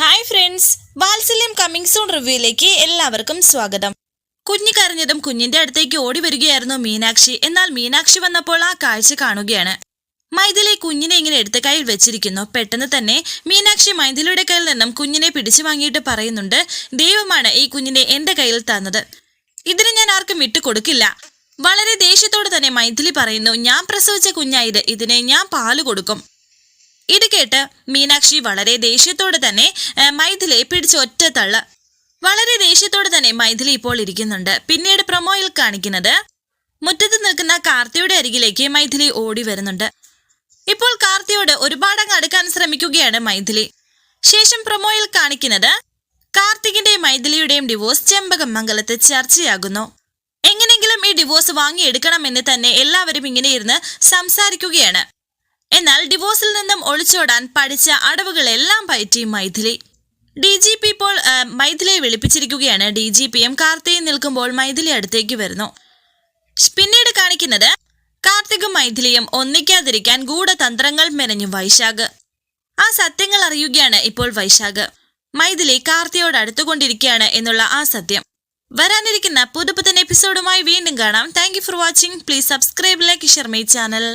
Hi friends Valsalyam coming soon റിവ്യൂയിലേക്ക് എല്ലാവർക്കും സ്വാഗതം. കുഞ്ഞ് കരഞ്ഞതും കുഞ്ഞിന്റെ അടുത്തേക്ക് ഓടി വരികയായിരുന്നു മീനാക്ഷി. എന്നാൽ മീനാക്ഷി വന്നപ്പോൾ ആ കാഴ്ച കാണുകയാണ്. മൈഥിലി കുഞ്ഞിനെ ഇങ്ങനെ എടുത്ത കയ്യിൽ വെച്ചിരിക്കുന്നു. പെട്ടെന്ന് തന്നെ മീനാക്ഷി മൈഥിലിയുടെ കയ്യിൽ നിന്നും കുഞ്ഞിനെ പിടിച്ചു വാങ്ങിയിട്ട് പറയുന്നുണ്ട് ദൈവമാണ് ഈ കുഞ്ഞിനെ എന്റെ കയ്യിൽ തന്നത്. ഇതിന് ഞാൻ ആർക്കും വിട്ടുകൊടുക്കില്ല. വളരെ ദേഷ്യത്തോട് തന്നെ മൈഥിലി പറയുന്നു ഞാൻ പ്രസവിച്ച കുഞ്ഞായത് ഇതിനെ ഞാൻ പാൽ കൊടുക്കും. ഇത് കേട്ട് മീനാക്ഷി വളരെ ദേഷ്യത്തോടെ തന്നെ മൈഥിലെ മൈഥിലിയെ പിടിച്ച് ഒറ്റ തള്ള്. വളരെ ദേഷ്യത്തോടെ തന്നെ മൈഥിലി ഇപ്പോൾ ഇരിക്കുന്നുണ്ട്. പിന്നീട് പ്രൊമോയിൽ കാണിക്കുന്നത് മുറ്റത്ത് നിൽക്കുന്ന കാർത്തിയുടെ അരികിലേക്ക് മൈഥിലി ഓടി വരുന്നുണ്ട്. ഇപ്പോൾ കാർത്തിയോട് ഒരുപാട് അങ്ങ് അടുക്കാൻ ശ്രമിക്കുകയാണ് മൈഥിലി. ശേഷം പ്രൊമോയിൽ കാണിക്കുന്നത് കാർത്തികിന്റെയും മൈഥിലിയുടെയും ഡിവോഴ്സ് ചെമ്പകം മംഗലത്ത് ചർച്ചയാകുന്നു. എങ്ങനെങ്കിലും ഈ ഡിവോഴ്സ് വാങ്ങിയെടുക്കണമെന്ന് തന്നെ എല്ലാവരും ഇങ്ങനെ ഇരുന്ന് സംസാരിക്കുകയാണ്. എന്നാൽ ഡിവോഴ്സിൽ നിന്നും ഒളിച്ചോടാൻ പഠിച്ച അടവുകളെല്ലാം പയറ്റി മൈഥിലി. ഡി ജി പി ഇപ്പോൾ മൈഥിലിയെ വിളിപ്പിച്ചിരിക്കുകയാണ്. ഡി ജി പിയും കാർത്തിയും നിൽക്കുമ്പോൾ മൈഥിലി അടുത്തേക്ക് വരുന്നു. പിന്നീട് കാണിക്കുന്നത് കാർത്തികും മൈഥിലിയും ഒന്നിക്കാതിരിക്കാൻ ഗൂഢതന്ത്രങ്ങൾ മെനഞ്ഞു വൈശാഖ്. ആ സത്യങ്ങൾ അറിയുകയാണ് ഇപ്പോൾ വൈശാഖ്. മൈഥിലി കാർത്തിയോട് അടുത്തുകൊണ്ടിരിക്കുകയാണ് എന്നുള്ള ആ സത്യം. വരാനിരിക്കുന്ന പുതുപുത്തൻ എപ്പിസോഡുമായി വീണ്ടും കാണാം. Thank for watching please subscribe like Sharmi channel